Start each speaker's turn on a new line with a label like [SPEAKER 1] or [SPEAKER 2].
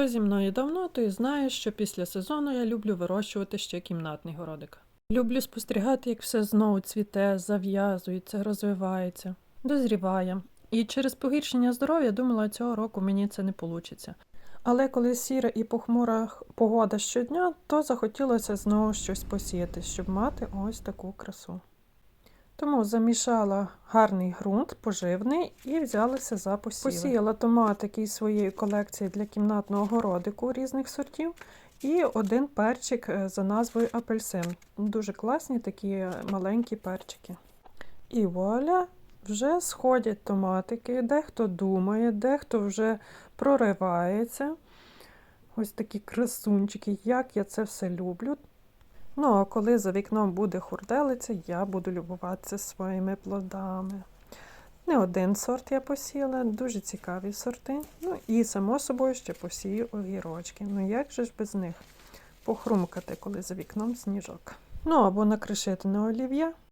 [SPEAKER 1] Хто зі мною давно, той знає, що після сезону я люблю вирощувати ще кімнатний городик. Люблю спостерігати, як все знову цвіте, зав'язується, розвивається, дозріває. І через погіршення здоров'я думала, цього року мені це не вийде. Але коли сіра і похмура погода щодня, то захотілося знову щось посіяти, щоб мати ось таку красу. Тому замішала гарний ґрунт, поживний, і взялася за посіви. Посіяла томатики із своєї колекції для кімнатного городику різних сортів. І один перчик е, за назвою апельсин. Дуже класні такі е, маленькі перчики. І вуаля, вже сходять томатики. Дехто думає, дехто вже проривається. Ось такі красунчики, як я це все люблю. Ну, а коли за вікном буде хурделиця, я буду любуватися своїми плодами. Не один сорт я посіла, дуже цікаві сорти. Ну і, само собою, ще посію огірочки. Ну як же ж без них? Похрумкати, коли за вікном сніжок. Ну або накришити на олів'я.